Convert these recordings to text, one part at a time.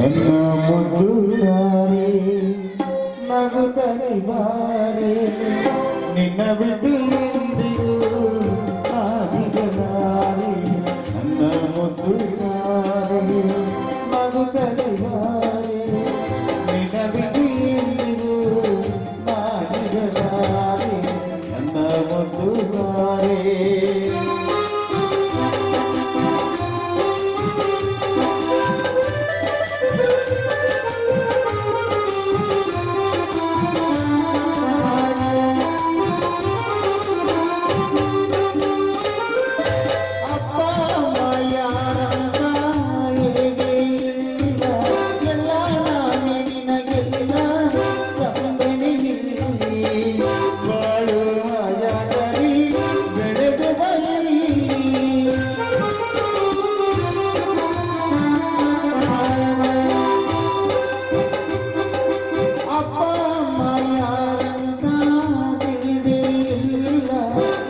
ನನ್ನ ಮುದ್ದು ಇಲ್ಲ ನಾನೇ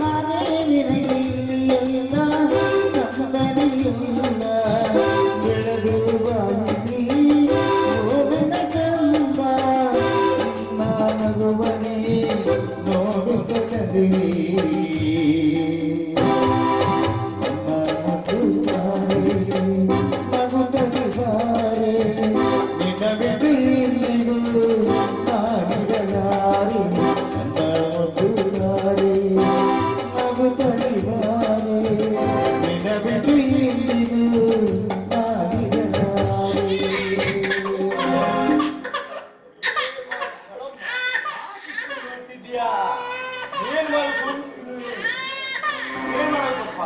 ಏನ್ ಮಾಡ್ಕೊಂಡು ಏನ್ ಮಾಡಬೇಕಪ್ಪ?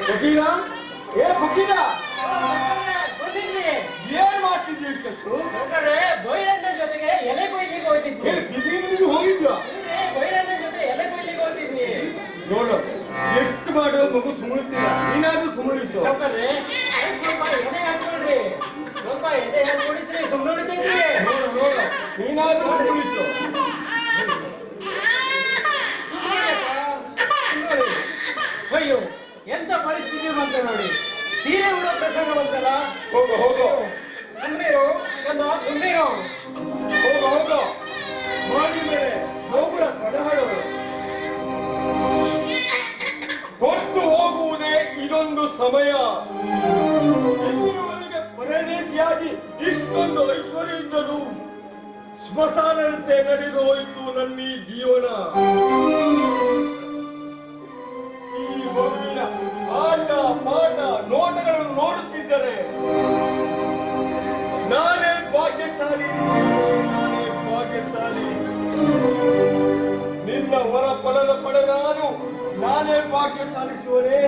ಫಕೀರ ಏ ಫಕೀರ ಏನ್ ಮಾಡ್ತಿದ್ಯ ಇಷ್ಟೊತ್ತು ಬೈರಣ್ಣ ಜೊತೆಗೆ ಎಲೆ ಕೊಯ್ಲಿಗೆ ಹೋಗ್ತಿದ್ವಿ. ಏ ಬಿದಿರಿಗೆ ಹೋಗಿದ್ಯಾ? ಬೈರಣ್ಣ ಜೊತೆ ಎಲೆ ಕೊಯ್ಲಿಗೆ ಹೋಗ್ತಿದ್ವಿ. ನೋಡು ಎಷ್ಟು ಮಾಡೋ ಮಗು ಸುಮ್ಮನಿರ್ತೀರ ನೀನಾದ್ರೂ ಸುಮ್ಮನಿಸು ಪರಿಸ್ಥಿತಿ ಬಂತ ನೋಡಿ. ಸೀರೆ ಉಡೋ ಪ್ರಸಂಗ ಬಂತಲ್ಲ? ಹೋಗು ಹೋಗು. ಸುಮ್ಮನಿರು ನನ್ನ ಸುಮ್ಮನಿರು ಹೋಗು ಹೋಗು. ಮಾಡಿ ಮೇಲೆ ಹೋಗುಳ ಪದಗಳು ಹೊತ್ತು ಹೋಗುವುದೇ ಇದೊಂದು ಸಮಯ. ಇಲ್ಲಿಯವರೆಗೆ ಪರದೇಶಿಯಾಗಿ ಇಷ್ಟೊಂದು ಐಶ್ವರ್ಯ ಇದ್ದರೂ ಸ್ಮಶಾನಂತೆ ನಡೆದು ಹೋಯಿತು ನನ್ನ ಜೀವನ ನಾನೇ ಭಾಗ್ಯಶಾಲಿ. ನಿನ್ನ ಹೊರ ಫಲನ ಪಡೆ ನಾನು ನಾನೇ ಭಾಗ್ಯಶಾಲಿ ಶಿವನೇ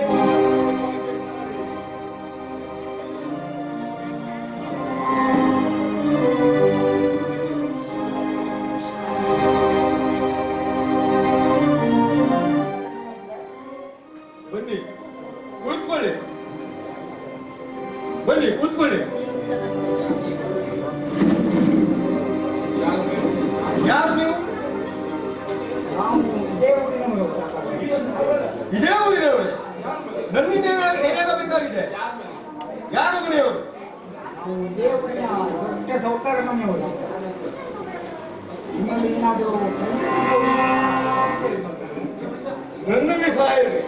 ನನ್ನಲ್ಲಿ ಸಹಾಯ ಇದೆ.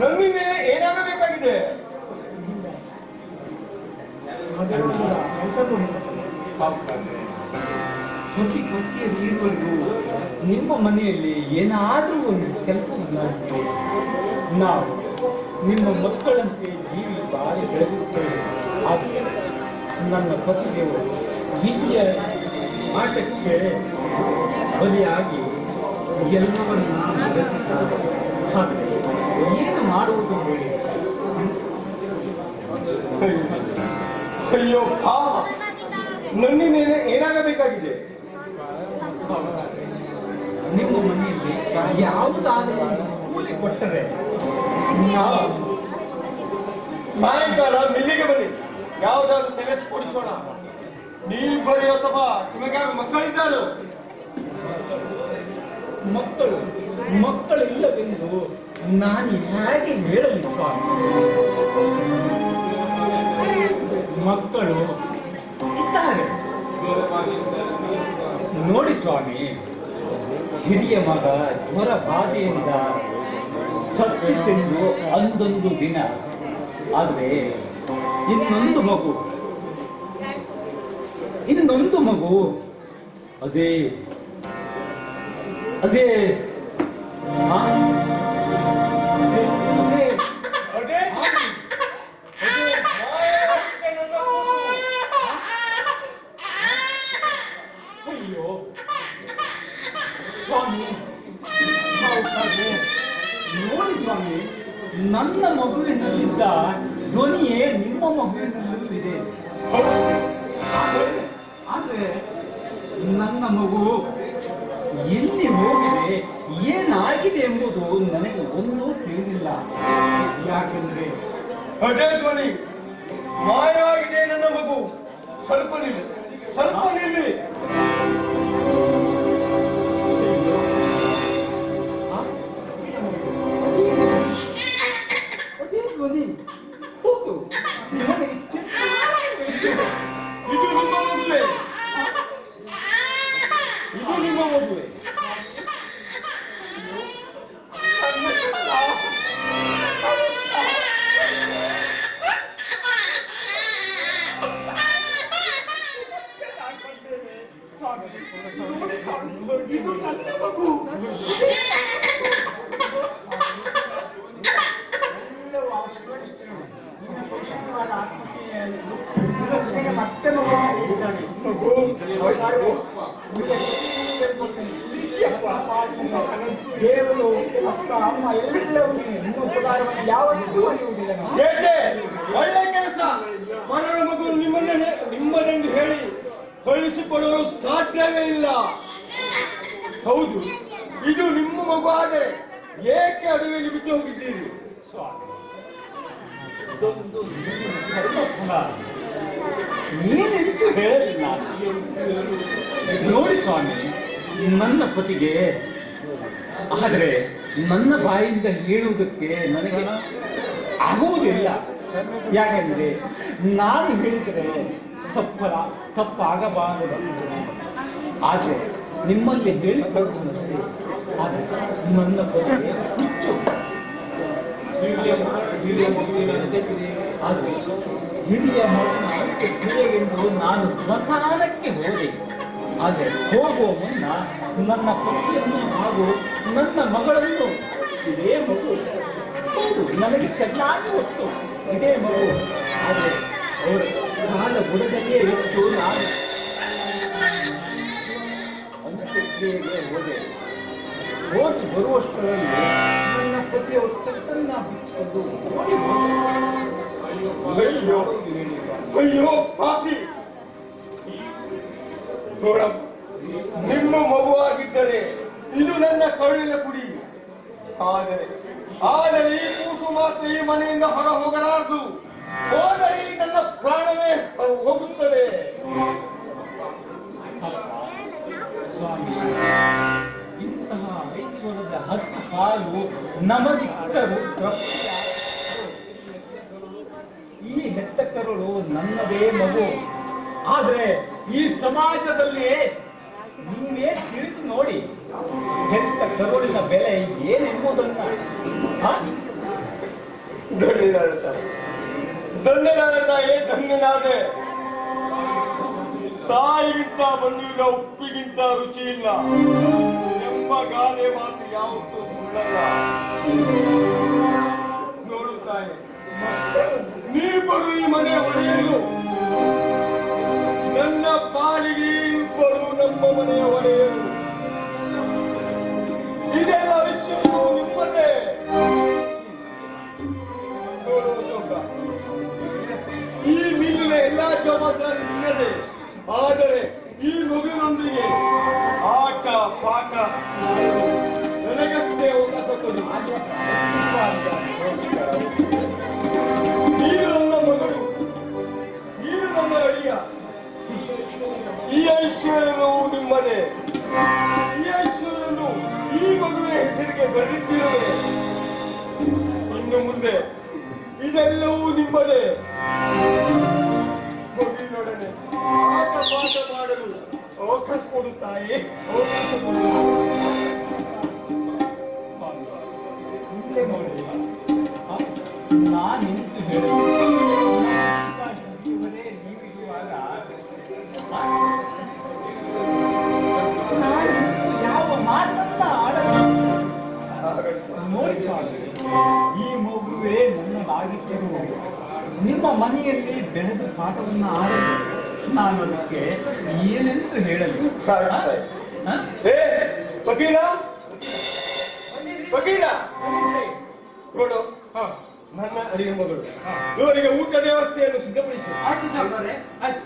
ನನ್ನಿಂದ ಏನಾಗಬೇಕಾಗಿದೆ ಸತಿ ಪತಿಯಲ್ಲಿ ಇರುವರೆಗೂ ನಿಮ್ಮ ಮನೆಯಲ್ಲಿ ಏನಾದರೂ ಒಂದು ಕೆಲಸವನ್ನು ನಾವು ನಿಮ್ಮ ಮಕ್ಕಳಂತೆ ಜೀವಿ ಬಾರಿ ಬೆಳೆದಿರುತ್ತೇವೆ. ಆದರೆ ನನ್ನ ಪತಿದೇವರು ವಿದ್ಯೆ ಆಟಕ್ಕೆ ಬಲಿಯಾಗಿ ಎಲ್ಲವನ್ನು ಏನು ಮಾಡುವುದು ಹೇಳಿ ಅಯ್ಯೋ ಪಾಪ ಏನ- ಏನಾಗಬೇಕಾಗಿದೆ ನಿಮ್ಮ ಮನೆಯಲ್ಲಿ ಯಾವುದಾದರೂ ಕೂಲಿ ಕೊಟ್ಟರೆ ಸಾಯಂಕಾಲ ಮಿಲ್ಲಿಗೆ ಬನ್ನಿ. ಯಾವುದಾದ್ರು ಕೆಲಸ ಕೊಡಿಸೋಣ. ನೀವಿಬ್ಬರಿ ಅಥವಾ ನಿಮಗೆ ಮಕ್ಕಳಿದ್ದಾರು? ಮಕ್ಕಳು, ಮಕ್ಕಳಿಲ್ಲವೆಂದು ನಾನು ಹೇಗೆ ಹೇಳಲಿ ಸ್ವಾಮಿ? ಮಕ್ಕಳು ಇದ್ದಾರೆ. ನೋಡಿ ಸ್ವಾಮಿ, ಹಿರಿಯ ಮಗ ಜ್ವರ ಬಾಧೆಯಿಂದ ತಿಂದು ಅಂದೊಂದು ದಿನ. ಆದರೆ ಇನ್ನೊಂದು ಮಗು. ಇನ್ನೊಂದು ಮಗು, ಅದೇ ಅದೇ ಆ? ಅದೇ ಅದೇ ಅದೇ ಅದೇ ಮಾಯವಾಗಿದೆ ನನ್ನ ಕೂಸು. ಅಯ್ಯೋ ಸ್ವಾಮಿ ಸಾವುಕಾರ್ರೆ, ನೋಡಿ ಸ್ವಾಮಿ ನನ್ನ ಮಗುವಿನಲ್ಲಿದ್ದ ಧ್ವನಿಯೇ ನಿಮ್ಮ ಮಗುವಿನಲ್ಲೂ ಇದೆ ಆದ್ರೆ- ಆದ್ರೆ ನನ್ನ ಮಗು ಎಲ್ಲಿ ಹೋಗಿದೆ, ಏನಾಗಿದೆ ಎಂಬುದು ನನಗೆ ಒಂದೂ ತಿಳಿದಿಲ್ಲ. ಯಾಕೆಂದ್ರೆ ಅದೇ ಧ್ವನಿ. ಮಾಯವಾಗಿದೆ ನನ್ನ ಮಗು. ಸ್ವಲ್ಪ ನಿಲ್ಲಿ. ಸ್ವಲ್ಪ ನಿಲ್ಲಿ. ಇದು ನಿಮ್ಮ ಮಗುವೆ ಇದು ಒಳ್ಳೆ ಕೆಲಸ. ಮರಣ ಮಗು ನಿಮ್ಮನ್ನೇ ನಿಮ್ಮನೆಂದು ಹೇಳಿ ಕಳುಹಿಸಿಕೊಡಲು ಸಾಧ್ಯವೇ ಇಲ್ಲ. ಹೌದು, ಇದು ನಿಮ್ಮ ಮಗು ಆದರೆ ಏಕೆ ಅಡುಗೆಗೆ ಬಿಟ್ಟು ಹೋಗಿದ್ದೀರಿ? ಹೇಳಲಿಲ್ಲ. ನೋಡಿ ಸ್ವಾಮಿ, ನನ್ನ ಪತಿಗೆ ಆದರೆ ನನ್ನ ಬಾಯಿಂದ ಹೇಳುವುದಕ್ಕೆ ನನಗೆ ಆಗುವುದಿಲ್ಲ. ಯಾಕೆಂದ್ರೆ ನಾನು ಹೇಳಿದರೆ ತಪ್ಪಲ ತಪ್ಪಾಗಬಾರದು ಆದರೆ ನಿಮ್ಮಲ್ಲಿ ಹೇಳಿಕೊಳ್ಳುವುದಕ್ಕೆ ಆದರೆ ನನ್ನ ಬಗ್ಗೆ ಹೆಚ್ಚು. ಹಿರಿಯ ಆದರೆ ಹಿರಿಯ ಮಕ್ಕಳು ಎಂದು ನಾನು ಸ್ಮಶಾನಕ್ಕೆ ಹೋದೆ. ಆದರೆ ಹೋಗುವ ಮುನ್ನ ನನ್ನ ಪತಿಯನ್ನು ಹಾಗೂ ನನ್ನ ಮಗಳನ್ನು ಇದೇ ಮಗು. ಹೌದು, ನನಗೆ ಚೆನ್ನಾಗಿ ಹೊತ್ತು ಇದೇ ಮಗು. ಆದರೆ ಅವರ ಕಾಲ ಬುಡದಲ್ಲಿಯೇ ಇತ್ತು ನಾನು. ಅಂತ್ಯಕ್ರಿಯೆಗೆ ಹೋದೆ. ಹೋಗಿ ಬರುವಷ್ಟರಲ್ಲಿ ನನ್ನ ಪತಿಯ ಒಟ್ಟನ್ನ ಬಿಚ್ಚಿಕೊಂಡು ಅಯ್ಯೋ ಪಾಪಿ ನೋಡಮ್ಮ ನಿಮ್ಮ ಮಗುವಾಗಿದ್ದರೆ ಇದು ನನ್ನ ಕರುಳಿನ ಕುಡಿ. ಆದರೆ ಆದರೆ ಈ ಕೂಸು ಮಾತ್ರ ಈ ಮನೆಯಿಂದ ಹೊರ ಹೋಗಲಾರದು. ಹೋದರೆ ನನ್ನ ಪ್ರಾಣವೇ ಹೋಗುತ್ತದೆ. ಇಂತಹ ಐಶ್ವರ್ಯದ ಹತ್ತು ನಮಗಿಟ್ಟರು. ತೃಪ್ತಿಯ ಈ ಹೆತ್ತ ನನ್ನದೇ ಮಗು. ಆದ್ರೆ ಈ ಸಮಾಜದಲ್ಲಿ ನೀವೇ ತಿಳಿದು ನೋಡಿ ಹೆತ್ತ ಕರುಳಿನ ಬೆಲೆ ಏನೆಂಬುದನ್ನ? ಧನ್ಯನಾದ. ತಾಯಿ. ಧನ್ಯನಾದ ತಾಯಿ ಧನ್ಯನಾದೆ. ತಾಯಿಗಿಂತ ಬಂದಿಲ್ಲ ಉಪ್ಪಿಗಿಂತ ರುಚಿ ಇಲ್ಲ ಎಂಬ ಗಾದೆ ಮಾತು ಯಾವತ್ತೂ ಸುಳ್ಳಲ್ಲ. ನೋಡು ನೀ ಬರು ಈ ಮನೆ ಒಡೆಯಲು. ನನ್ನ ಪಾಲಿಗೆ ಇಬ್ಬರು ನಮ್ಮ ಮನೆಯ ಒಡೆಯರು. ಇದೆಲ್ಲ ವಿಷಯವು ಈ ಮಿಲ್ಲಿನ ಎಲ್ಲಾ ಜವಾಬ್ದಾರಿ ನಿನ್ನದೇ. ಆದರೆ ಈ ಮಗುವಿನೊಂದಿಗೆ ಆಟ, ಪಾಠ ನನಗಷ್ಟೇ ಅವಕಾಶ ಕೊಡಿ. ಈಶ್ವರನು ನಿಮ್ಮನೆ ಈಶ್ವರನು ಈ ಮಗುವಿನ ಹೆಸರಿಗೆ ಬರೆದಿದ್ದೀರೇ ಇನ್ನು ಮುಂದೆ ಇದೆಲ್ಲವೂ ನಿಮ್ಮದೇ. ಮಗುವಿನೊಡನೆ ಆಟಪಾಠ ಮಾಡಲು ಅವಕಾಶ ಕೊಡುತ್ತಾಯೇ? ಅವಕಾಶ ಕೊಡುತ್ತಾರೆ ನಿಮ್ಮ ಮನೆಯಲ್ಲಿ ಬೆಳೆದ ಪಾಠವನ್ನು ಆಡಬೇಕು ನಾನು ಅದಕ್ಕೆ ಏನೆಂದು ಹೇಳಲಿ ವಕೀಲ? ನೋಡು. ನನ್ನ ಅರಿಯ ಮಗಳು. ಇವರಿಗೆ ಊಟದ ವ್ಯವಸ್ಥೆಯನ್ನು ಸಿದ್ಧಪಡಿಸಿ. ಆಯ್ತು